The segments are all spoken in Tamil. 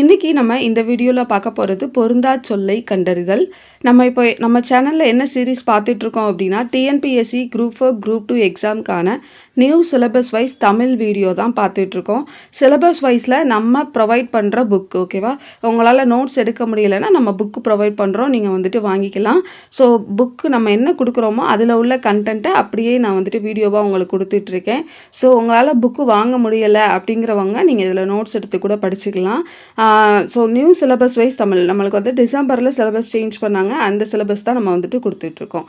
இன்றைக்கி நம்ம இந்த வீடியோவில் பார்க்க போகிறது பொருந்தா சொல்லை கண்டறிதல். நம்ம இப்போ நம்ம சேனலில் என்ன சீரீஸ் பார்த்துட்ருக்கோம் அப்படின்னா TNPSC group four group two எக்ஸாம்க்கான new syllabus wise Tamil video தான் பார்த்துட்ருக்கோம் சிலபஸ் வைஸில் நம்ம ப்ரொவைட் பண்ணுற புக் ஓகேவா உங்களால் நோட்ஸ் எடுக்க முடியலைன்னா நம்ம புக்கு ப்ரொவைட் பண்ணுறோம் நீங்கள் வந்துட்டு வாங்கிக்கலாம். ஸோ புக்கு நம்ம என்ன கொடுக்குறோமோ அதில் உள்ள கண்டென்ட்டை அப்படியே நான் வந்துட்டு வீடியோவாக உங்களுக்கு கொடுத்துட்ருக்கேன் ஸோ உங்களால் புக்கு வாங்க முடியலை அப்படிங்கிறவங்க நீங்கள் இதில் நோட்ஸ் எடுத்து கூட படிச்சுக்கலாம். So new syllabus wise Tamil. நம்மளுக்கு வந்து டிசம்பரில் சிலபஸ் சேஞ்ச் பண்ணாங்க. அந்த சிலபஸ் தான் நம்ம வந்துட்டு கொடுத்துட்ருக்கோம்.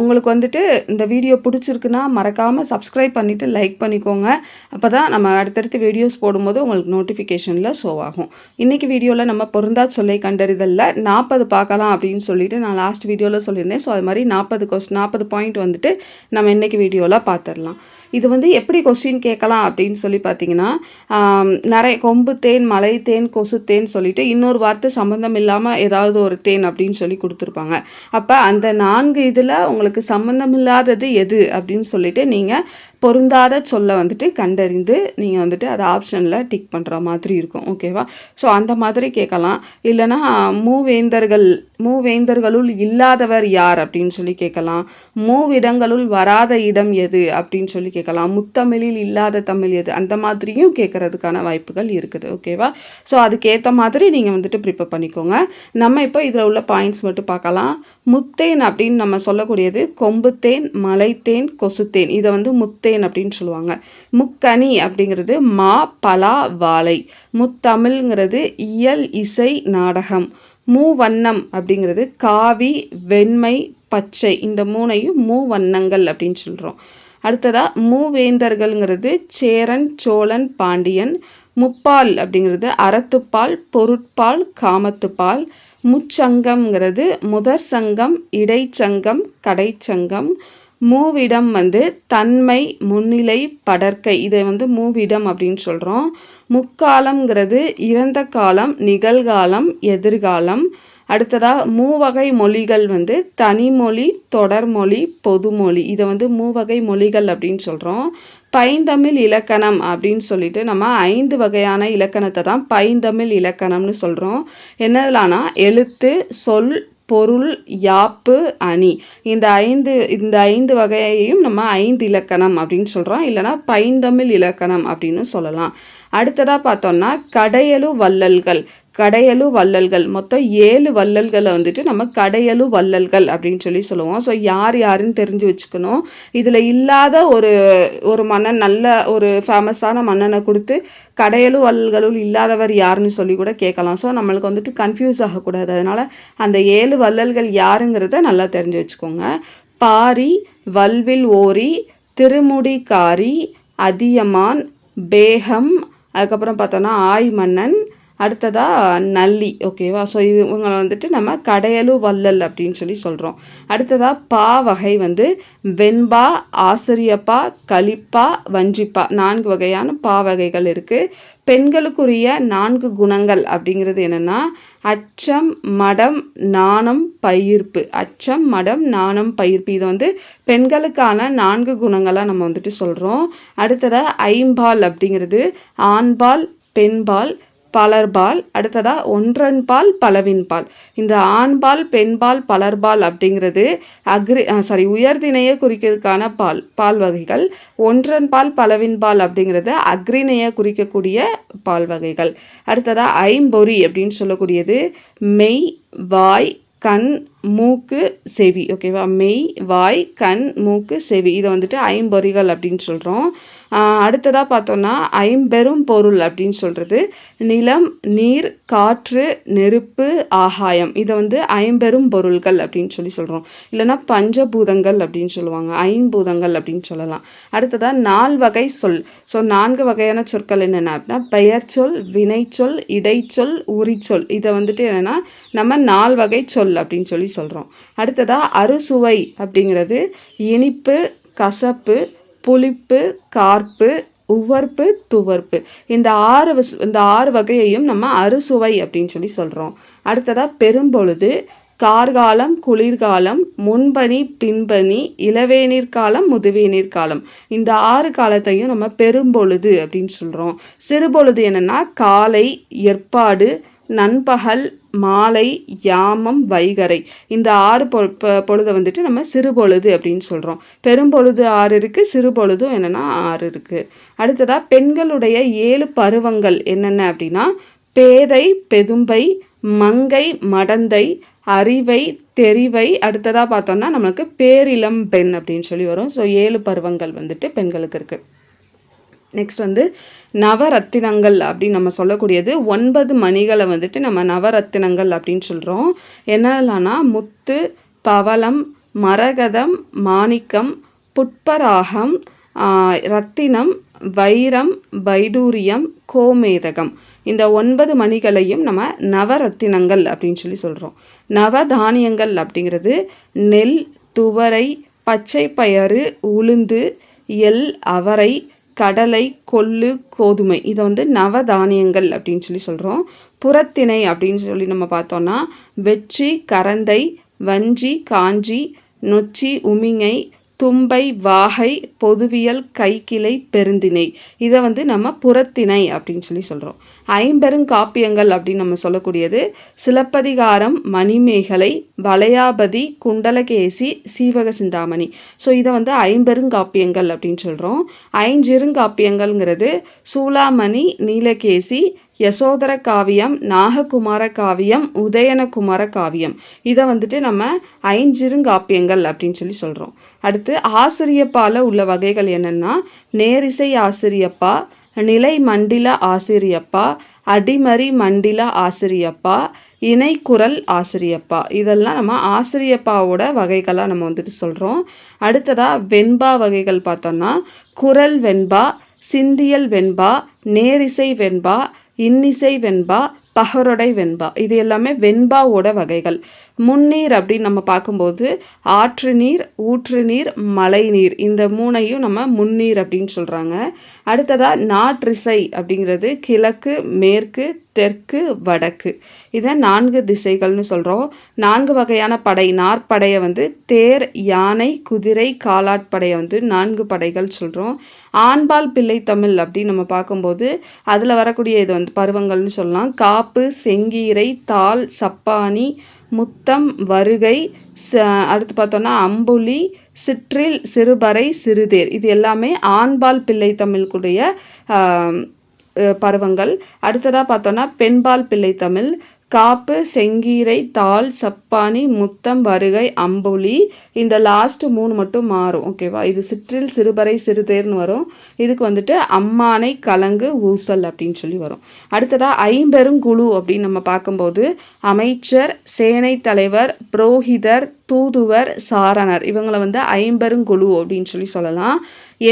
உங்களுக்கு வந்துட்டு இந்த வீடியோ பிடிச்சிருக்குன்னா மறக்காமல் சப்ஸ்கிரைப் பண்ணிவிட்டு லைக் பண்ணிக்கோங்க. அப்போ தான் நம்ம அடுத்தடுத்து வீடியோஸ் போடும்போது உங்களுக்கு நோட்டிஃபிகேஷனில் ஷோ ஆகும். இன்றைக்கி வீடியோவில் நம்ம பொருந்தா சொல்லை கண்டறிதலில். நாற்பது பார்க்கலாம் அப்படின்னு சொல்லிட்டு நான் லாஸ்ட் வீடியோவில் சொல்லியிருந்தேன். ஸோ அது மாதிரி நாற்பது கொஸ் நாற்பது பாயிண்ட் வந்துட்டு நம்ம இன்றைக்கி வீடியோவில் பார்த்துடலாம். இது வந்து எப்படி கொஸ்டின் கேட்கலாம் அப்படின்னு சொல்லி பார்த்தீங்கன்னா நிறைய கொம்பு தேன் மலை தேன் கொசு தேன் சொல்லிட்டு இன்னொரு வார்த்தை சம்மந்தம் இல்லாமல் ஏதாவது ஒரு தேன் அப்படின்னு சொல்லி கொடுத்துருப்பாங்க. அப்போ அந்த நான்கு இதில் உங்களுக்கு சம்மந்தம் இல்லாதது எது அப்படின்னு சொல்லிட்டு நீங்கள் பொருந்தாத சொல்ல வந்துட்டு கண்டறிந்து நீங்கள் வந்துட்டு அதை ஆப்ஷனில் டிக் பண்ணுற மாதிரி இருக்கும். ஓகேவா ஸோ அந்த மாதிரி கேட்கலாம். இல்லைனா மூவேந்தர்கள் மூவேந்தர்களுள் இல்லாதவர் யார் அப்படின்னு சொல்லி கேட்கலாம். மூவிடங்களுள் வராத இடம் எது அப்படின்னு சொல்லி கேட்கலாம். முத்தமிழில் இல்லாத தமிழ் எது? அந்த மாதிரியும் கேட்குறதுக்கான வாய்ப்புகள் இருக்குது. ஓகேவா ஸோ அதுக்கேற்ற மாதிரி நீங்கள் வந்துட்டு ப்ரிப்பேர் பண்ணிக்கோங்க. நம்ம இப்போ இதில் உள்ள பாயிண்ட்ஸ் மட்டும் பார்க்கலாம். முத்தேன் அப்படின்னு நம்ம சொல்லக்கூடியது கொம்புத்தேன் மலைத்தேன் கொசுத்தேன். இதை வந்து முத்தேன் அப்படின்னு சொல்லுவாங்க. முக்கனி அப்படிங்கிறது மா பலா வாழை. முத்தமிழ்ங்கிறது இயல் இசை நாடகம். மூவண்ணம் அப்படிங்கிறது காவி வெண்மை பச்சை. இந்த மூணையும் மூவண்ணங்கள் அப்படின்னு சொல்கிறோம் அடுத்ததாக மூவேந்தர்கள்ங்கிறது சேரன் சோழன் பாண்டியன் முப்பால் அப்படிங்கிறது அறத்துப்பால் பொருட்பால் காமத்துப்பால் முச்சங்கம்ங்கிறது முதற் சங்கம் இடைச்சங்கம் கடைச்சங்கம் மூவிடம் வந்து தன்மை முன்னிலை படற்கை இதை வந்து மூவிடம் அப்படின்னு சொல்கிறோம் முக்காலம்ங்கிறது இறந்த காலம் நிகழ்காலம் எதிர்காலம். அடுத்ததாக மூவகை மொழிகள் வந்து தனிமொழி தொடர்மொழி பொதுமொழி. இதை வந்து மூவகை மொழிகள் அப்படின்னு சொல்கிறோம் பைந்தமிழ் இலக்கணம் அப்படின்னு சொல்லிட்டு நம்ம ஐந்து வகையான இலக்கணத்தை தான் பைந்தமிழ் இலக்கணம்னு சொல்கிறோம் என்னதுலானா எழுத்து சொல் பொருள் யாப்பு அணி. இந்த ஐந்து இந்த ஐந்து வகையையும் நம்ம ஐந்து இலக்கணம் அப்படின்னு சொல்கிறோம் இல்லைனா பைந்தமிழ் இலக்கணம் அப்படின்னு சொல்லலாம். அடுத்ததாக பார்த்தோம்னா கடையலு வள்ளல்கள். கடையலு வள்ளல்கள். மொத்தம் ஏழு வள்ளல்களை வந்துட்டு நம்ம கடையலு வள்ளல்கள் அப்படின்னு சொல்லி சொல்லுவோம். ஸோ யார் யாருன்னு தெரிஞ்சு வச்சுக்கணும். இதில் இல்லாத ஒரு ஒரு மன்னன் நல்ல ஒரு ஃபேமஸான மன்னனை கொடுத்து கடையலு வள்ளல்களுள் இல்லாதவர் யாருன்னு சொல்லி கூட கேட்கலாம். ஸோ நம்மளுக்கு வந்துட்டு கன்ஃபியூஸ் ஆகக்கூடாது. அதனால் அந்த ஏழு வள்ளல்கள் யாருங்கிறத நல்லா தெரிஞ்சு வச்சுக்கோங்க. பாரி வல்வில் ஓரி திருமுடிக்காரி அதியமான் பேகம் அதுக்கப்புறம் பார்த்தோன்னா ஆய் மன்னன் அடுத்ததாக நல்லி ஓகேவா ஸோ இவங்களை வந்துட்டு நம்ம கடையலு வள்ளல் அப்படின்னு சொல்லி சொல்கிறோம் அடுத்ததாக பா வகை வந்து வெண்பா ஆசிரியப்பா கலிப்பா வஞ்சிப்பா. நான்கு வகையான பா வகைகள் இருக்குது பெண்களுக்குரிய நான்கு குணங்கள் அப்படிங்கிறது என்னென்னா அச்சம் மடம் நாணம் பயிர்ப்பு. அச்சம் மடம் நாணம் பயிர்ப்பு. இது வந்து பெண்களுக்கான நான்கு குணங்களாக நம்ம வந்துட்டு சொல்கிறோம் அடுத்ததாக ஐம்பால் அப்படிங்கிறது ஆண்பால் பெண்பால் பலர்பால் அடுத்ததாக ஒன்றன்பால் பலவின்பால் இந்த ஆண்பால் பெண்பால் பலர்பால் அப்படிங்கிறது அக்ரி சாரி உயர்தினையை குறிக்கிறதுக்கான பால் பால் வகைகள். ஒன்றன்பால் பலவின்பால் அப்படிங்கிறது அக்ரிணையை குறிக்கக்கூடிய பால் வகைகள். அடுத்ததாக ஐம்பொறி அப்படின்னு சொல்லக்கூடியது. மெய் வாய் கண் மூக்கு செவி. ஓகேவா மெய் வாய் கண் மூக்கு செவி. இதை வந்துட்டு ஐம்பொறிகள் அப்படின்னு சொல்கிறோம் அடுத்ததாக பார்த்தோன்னா ஐம்பெரும் பொருள் அப்படின்னு சொல்கிறது நிலம் நீர் காற்று நெருப்பு ஆகாயம். இதை வந்து ஐம்பெரும் பொருள்கள் அப்படின்னு சொல்லி சொல்கிறோம் இல்லைனா பஞ்சபூதங்கள் அப்படின்னு சொல்லுவாங்க. ஐம்பூதங்கள் அப்படின்னு சொல்லலாம். அடுத்ததாக நால் வகை சொல். ஸோ நான்கு வகையான சொற்கள் என்னென்ன அப்படின்னா பெயர் சொல் வினைச்சொல் இடைச்சொல் உரிச்சொல். இதை வந்துட்டு என்னென்னா நம்ம நால் வகை சொல் அப்படின்னு சொல்லி சொல்கிறோம் அடுத்ததாக அறுசுவை அப்படிங்கிறது இனிப்பு கசப்பு புளிப்பு கார்ப்பு உவர்ப்பு துவர்ப்பு. இந்த ஆறு இந்த ஆறு வகையையும் நம்ம அறுசுவை அப்படின்னு சொல்லி சொல்கிறோம் அடுத்ததாக பெரும்பொழுது கார்காலம் குளிர்காலம் முன்பனி பின்பனி இளவேநீர் காலம் முதுவேநீர் காலம் இந்த ஆறு காலத்தையும் நம்ம பெரும்பொழுது அப்படின்னு சொல்கிறோம் சிறுபொழுது என்னென்னா காலை ஏற்பாடு நண்பகல் மாலை யாமம் வைகரை இந்த ஆறு பொ பொழுதை வந்துட்டு நம்ம சிறுபொழுது அப்படின்னு சொல்கிறோம் பெரும்பொழுது ஆறு இருக்குது சிறுபொழுதும் என்னென்னா ஆறு இருக்குது அடுத்ததாக பெண்களுடைய ஏழு பருவங்கள் என்னென்ன அப்படின்னா பேதை பெதும்பை மங்கை மடந்தை அறிவை தெரிவை. அடுத்ததாக பார்த்தோம்னா நம்மளுக்கு பேரிளம் பெண் அப்படின்னு சொல்லி வரும். ஸோ ஏழு பருவங்கள் வந்துட்டு பெண்களுக்கு இருக்குது நெக்ஸ்ட் வந்து நவரத்தினங்கள் அப்படின்னு நம்ம சொல்லக்கூடியது. ஒன்பது மணிகளை வந்துட்டு நம்ம நவரத்தினங்கள் அப்படின்னு சொல்கிறோம் என்னெல்லாம்னா முத்து பவளம் மரகதம் மாணிக்கம் புட்பராகம் ரத்தினம் வைரம் வைடூரியம் கோமேதகம். இந்த ஒன்பது மணிகளையும் நம்ம நவரத்தினங்கள் அப்படின்னு சொல்லி சொல்கிறோம் நவதானியங்கள் அப்படிங்கிறது நெல் துவரை பச்சை பயறு உளுந்து எல் அவரை கடலை கொள்ளு கோதுமை. இதை வந்து நவதானியங்கள் அப்படின்னு சொல்லி சொல்கிறோம் புறத்திணை அப்படின்னு சொல்லி நம்ம பார்த்தோன்னா வெற்றி கரந்தை வஞ்சி காஞ்சி நொச்சி உமிங்கை தும்பை வாகை பொதுவியல் கைக்கிளை பெருந்திணை. இதை வந்து நம்ம புறத்திணை அப்படின்னு சொல்லி சொல்கிறோம் ஐம்பெருங்காப்பியங்கள் அப்படின்னு நம்ம சொல்லக்கூடியது சிலப்பதிகாரம் மணிமேகலை வளையாபதி குண்டலகேசி சீவக சிந்தாமணி. ஸோ இதை வந்து ஐம்பெருங்காப்பியங்கள் அப்படின்னு சொல்கிறோம் ஐஞ்சிருங்காப்பியங்கள்ங்கிறது சூளாமணி நீலகேசி யசோதர காவியம் நாககுமார காவியம் உதயனகுமார காவியம். இதை வந்துட்டு நம்ம ஐஞ்சிருங்காப்பியங்கள் அப்படின்னு சொல்லி சொல்கிறோம் அடுத்து ஆசிரியப்பால் உள்ள வகைகள் என்னென்னா நேரிசை ஆசிரியப்பா நிலை மண்டில ஆசிரியப்பா அடிமறி மண்டில ஆசிரியப்பா இணைக்குரல் ஆசிரியப்பா. இதெல்லாம் நம்ம ஆசிரியப்பாவோட வகைகளாக நம்ம வந்துட்டு சொல்கிறோம் அடுத்ததாக வெண்பா வகைகள் பார்த்தோம்னா குரல் வெண்பா சிந்தியல் வெண்பா நேரிசை வெண்பா இன்னிசை வெண்பா பகரொடை வெண்பா. இது எல்லாமே வெண்பாவோட வகைகள். முன்னீர் அப்படின்னு நம்ம பார்க்கும்போது ஆற்று நீர் ஊற்று நீர் மழை நீர். இந்த மூணையும் நம்ம முன்னீர் அப்படின்னு சொல்கிறாங்க அடுத்ததாக நாற்றிசை அப்படிங்கிறது கிழக்கு மேற்கு தெற்கு வடக்கு. இதை நான்கு திசைகள்னு சொல்கிறோம் நான்கு வகையான படை நாற்படையை வந்து தேர் யானை குதிரை காலாட்படையை வந்து நான்கு படைகள் சொல்கிறோம் ஆண்பால் பிள்ளை தமிழ் அப்படின்னு நம்ம பார்க்கும்போது அதில் வரக்கூடிய இது வந்து பருவங்கள்னு சொல்லலாம். காப்பு செங்கீரை தாள் சப்பானி முத்தம் வருகை அடுத்து பார்த்தோன்னா அம்புலி சிற்றில் சிறுபறை சிறுதேர். இது எல்லாமே ஆண்பால் பிள்ளை தமிழ்க்குடைய பருவங்கள். அடுத்ததாக பார்த்தோன்னா பெண்பால் பிள்ளை தமிழ் காப்பு செங்கீரை தாள் சப்பானி முத்தம் வருகை அம்புலி. இந்த லாஸ்ட் மூணு மட்டும் மாறும். ஓகேவா இது சிற்றில் சிறுபறை சிறுதேர்னு வரும். இதுக்கு வந்துட்டு அம்மானை கலங்கு ஊசல் அப்படின்னு சொல்லி வரும். அடுத்ததாக ஐம்பெருங்குழு அப்படின்னு நம்ம பார்க்கும்போது அமைச்சர் சேனை தலைவர் புரோஹிதர் தூதுவர் சாரணர். இவங்களை வந்து ஐம்பெருங்குழு அப்படின்னு சொல்லி சொல்லலாம்.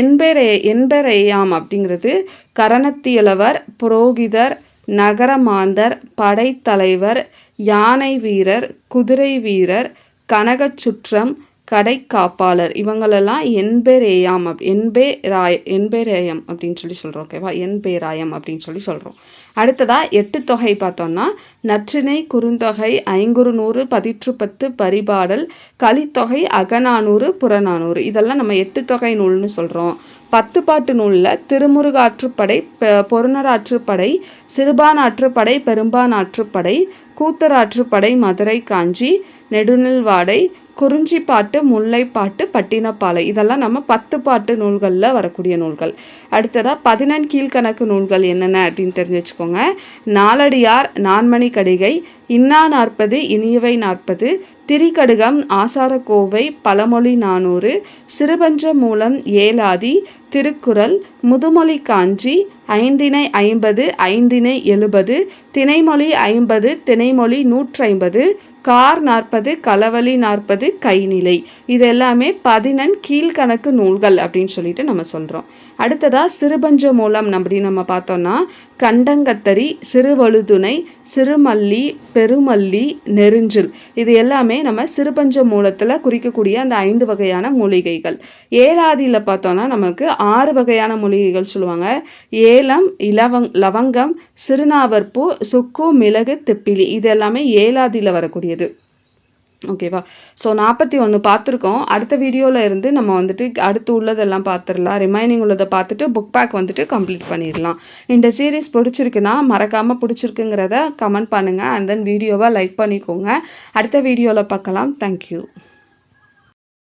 என்பரே என்பரேயாம் அப்படிங்கிறது கரணத்தியலவர் புரோகிதர் நகரமாந்தர் படைத்தலைவர் யானை வீரர் குதிரை வீரர் கனகச்சுற்றம் சுற்றம் கடைக்காப்பாளர் இவங்களெல்லாம் என்பேரேயாம் அப் என்பே ராய் என்பேரேயம் அப்படின்னு சொல்லி சொல்கிறோம் ஓகேவா என்பேராயம் அப்படின்னு சொல்லி சொல்கிறோம் அடுத்ததாக எட்டு தொகை பார்த்தோம்னா நற்றினை குறுந்தொகை ஐங்குறு நூறு பதிற்று பத்து பரிபாடல் கலித்தொகை அகநானூறு புறநானூறு. இதெல்லாம் நம்ம எட்டு தொகை நூல்னு சொல்கிறோம் பத்து பாட்டு நூலில் திருமுருகாற்றுப்படை பொருணராற்றுப்படை பெரும்பான் ஆற்றுப்படை கூத்தராற்றுப்படை மதுரை காஞ்சி நெடுநெல்வாடை குறிஞ்சிப்பாட்டு முல்லைப்பாட்டு பட்டினப்பாலை. இதெல்லாம் நம்ம பத்து பாட்டு நூல்களில் வரக்கூடிய நூல்கள். அடுத்ததாக பதினெண் கீழ்கணக்கு நூல்கள் என்னென்ன அப்படின்னு தெரிஞ்சு வச்சுக்கோங்க நாலடியார் நான்மணி கடிகை இன்னா நாற்பது இனியவை நாற்பது திரிகடுகம் ஆசாரக்கோவை பழமொழி நானூறு சிறுபஞ்ச மூலம் ஏலாதி திருக்குறள் முதுமொழி காஞ்சி ஐந்தினை ஐம்பது ஐந்தினை எழுபது திணைமொழி ஐம்பது திணைமொழி நூற்றைம்பது கார் நாற்பது களவழி நாற்பது கைநிலை. இது எல்லாமே பதினெண் கீழ்கணக்கு நூல்கள் அப்படின்னு சொல்லிட்டு நம்ம சொல்கிறோம் அடுத்ததாக சிறுபஞ்ச மூலம் அப்படின்னு நம்ம பார்த்தோம்னா கண்டங்கத்தரி சிறுவழுதுணை சிறுமல்லி பெருமல்லி நெருஞ்சில். இது எல்லாமே நம்ம சிறுபஞ்ச மூலத்தில் குறிக்கக்கூடிய அந்த ஐந்து வகையான மூலிகைகள். ஏழாதியில் பார்த்தோன்னா நமக்கு ஆறு வகையான மூலிகைகள் சொல்லுவாங்க. ஏலம் இலவங் லவங்கம் சிறுநாவற்பூ சுக்கு மிளகு திப்பிலி. இது எல்லாமே ஏழாதியில் வரக்கூடியது. ஓகேவா ஸோ நாற்பத்தி ஒன்று பார்த்துருக்கோம் அடுத்த வீடியோவில் இருந்து நம்ம வந்துட்டு அடுத்து உள்ளதெல்லாம் பார்த்துடலாம் ரிமைனிங் உள்ளதை பார்த்துட்டு புக் பேக் வந்துட்டு கம்ப்ளீட் பண்ணிடலாம் இந்த சீரீஸ் பிடிச்சிருக்குன்னா மறக்காமல் பிடிச்சிருக்குங்கிறத கமெண்ட் பண்ணுங்கள் அண்ட் தென் வீடியோவை லைக் பண்ணிக்கோங்க. அடுத்த வீடியோவில் பார்க்கலாம். தேங்க்யூ